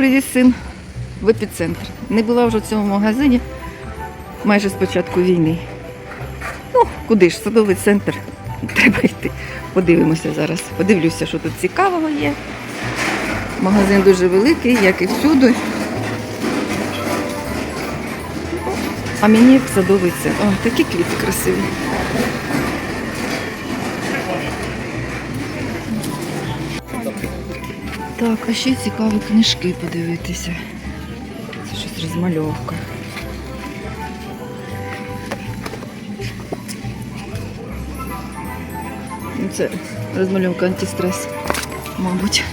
привіз син в епіцентр. Не була вже в цьому магазині майже з початку війни. Ну, куди ж, садовий центр. Треба йти. Подивимося зараз. Подивлюся, що тут цікавого є. Магазин дуже великий, як і всюди. А мені в садовий центр. О, такі квіти красиві. Так, а ще цікаві книжки подивитися. Це щось розмальовка. Ну, Це розмальовка антистрес, мабуть.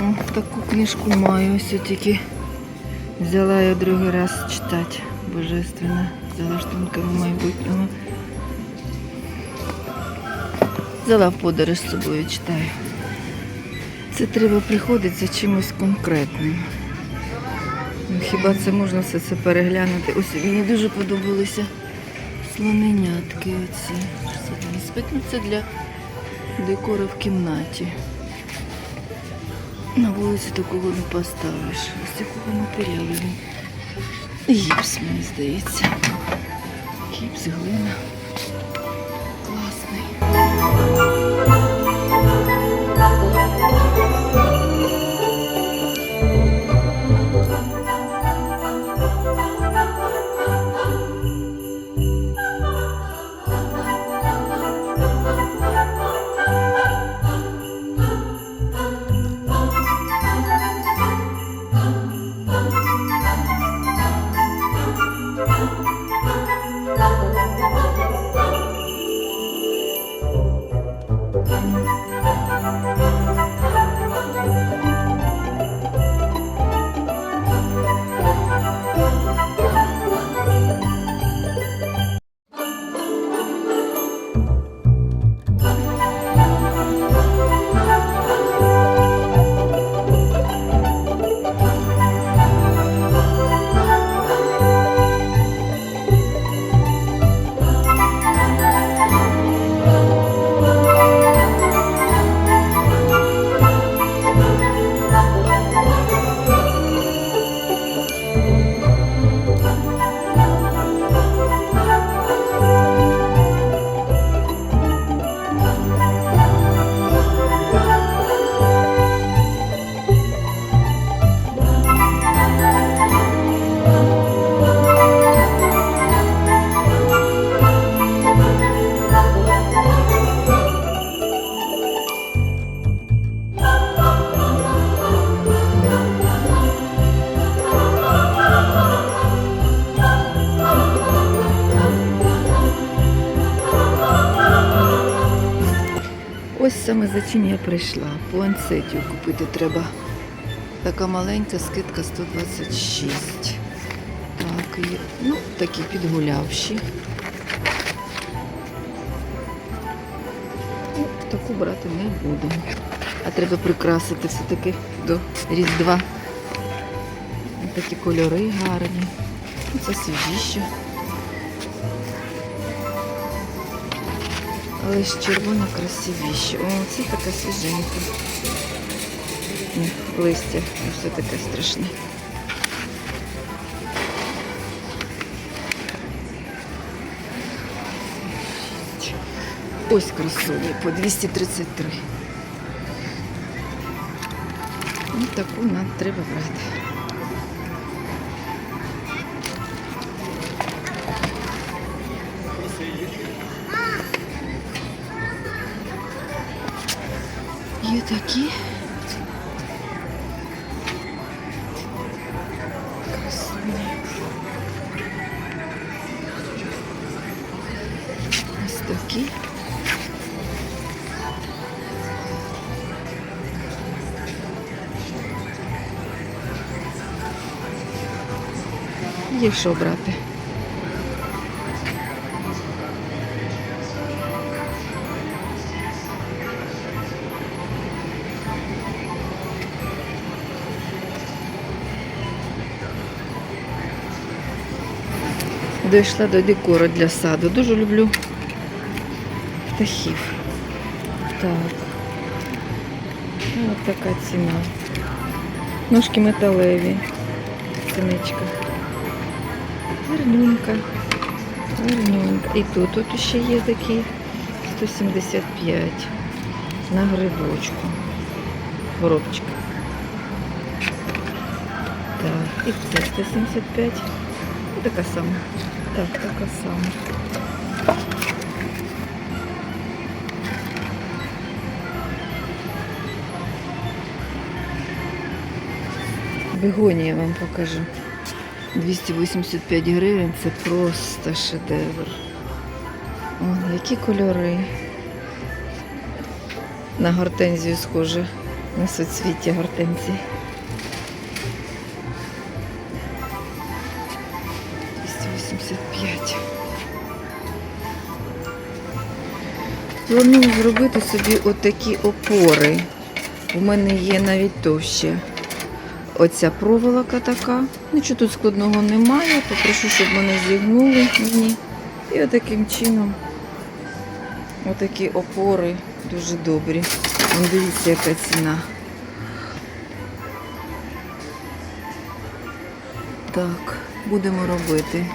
О, таку книжку маю, ось тільки взяла я другий раз читати. Божественна за майбутнього. Взяла в подорож з собою, читаю. Це треба приходити за чимось конкретним. Ну, хіба це можна все це переглянути? Ось мені дуже подобалися слоненятки оці. Це? Ну, це для декору в кімнаті. На вулиці такого не поставиш. З якого матеріалу він? Гіпс, мені здається. Гіпс, глина. Саме за чим я прийшла. По анцетію купити треба. Така маленька скидка 126. Так, і, ну, такі підгулявші. Ну, таку брати не буду. А треба прикрасити все-таки до Різдва. Такі кольори гарні. Це свіжіше. Але ж червона красивіше. О, це така свіженька. Ні, листя все таке страшне. Ось красуні по 233. Ну, таку нам треба брати. Є такі. Красуні. Ось такі. Є що брати. Дійшла до декору для саду. Дуже люблю птахів. Так. Ну, Ось така ціна. Ножки металеві. Синичка. Гарнюнька. Гарнюнька. І тут от ще є такі 175 на грибочку. Горобчик. Так, і це 175. Така сама. Так, така сама. Бегонія вам покажу. 285 гривень це просто шедевр. О, які кольори. На гортензію схоже. На соцвіття гортензії. 285. Планую зробити собі отакі опори. У мене є навіть товще. Оця проволока така. Нічого тут складного немає. Попрошу, щоб мене зігнули мені. І отаким чином отакі опори дуже добрі. Вон Дивіться, яка ціна. Так, будемо робити,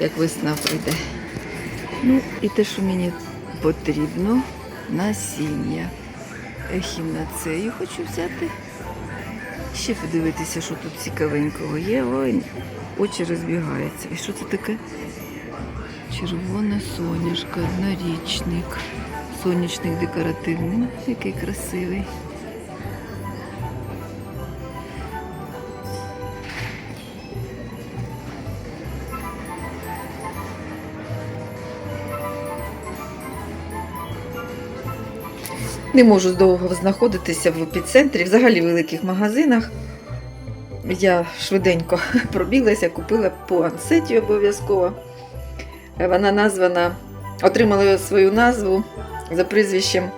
як весна прийде. Ну, і те, що мені потрібно, насіння. Ехінацею хочу взяти. Ще подивитися, що тут цікавенького є. Ой, очі розбігаються. І що це таке? Червона соняшка, однорічник. Сонячник декоративний. Ну, Який красивий. Не можу довго знаходитися в епіцентрі, взагалі в великих магазинах. Я швиденько пробіглася, купила по ансеті обов'язково. Вона названа, отримала свою назву за прізвищем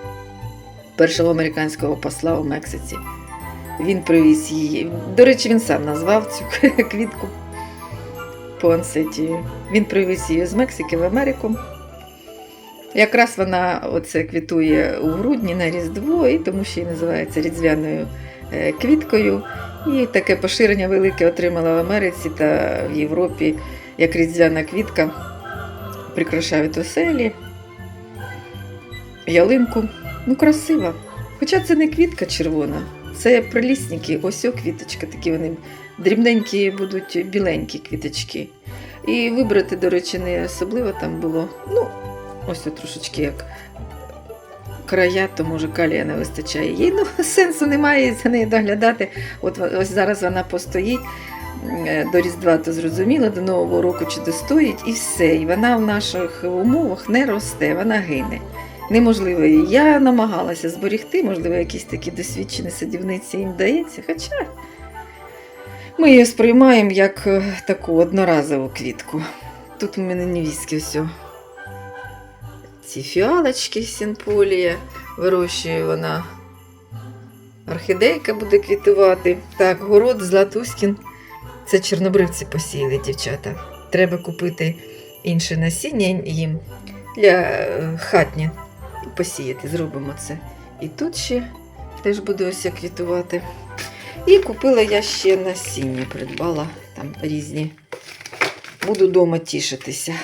першого американського посла у Мексиці. Він привіз її. До речі, він сам назвав цю квітку по. Він привіз її з Мексики в Америку. Якраз вона оце квітує у грудні на Різдво, і тому що її називається різдвяною е, квіткою. І таке поширення велике отримала в Америці та в Європі, як різдвяна квітка. Прикрашають оселі, ялинку. Ну, красива. Хоча це не квітка червона, це прилісники, ось о квіточка, такі вони дрібненькі будуть біленькі квіточки. І вибрати, до речі, не особливо там було. Ну, ось трошечки як края, то може калія не вистачає. Їй ну, сенсу немає за нею доглядати. От ось зараз вона постоїть. е, До Різдва то зрозуміло, до Нового року чи достоїть, і все. І вона в наших умовах не росте, вона гине. Неможливо її. Я намагалася зберегти, можливо, якісь такі досвідчені садівниці їм вдається. Хоча ми її сприймаємо як е, таку одноразову квітку. Тут у мене невістки все. Ці фіалочки сінполія. Вирощує вона. Орхідейка буде квітувати. Так, город Златуськін. Це чорнобривці посіяли, дівчата. Треба купити інше насіння їм для е, хатні. Посіяти, зробимо це. І тут ще теж буде ось квітувати. І купила я ще насіння, придбала там різні. Буду вдома тішитися.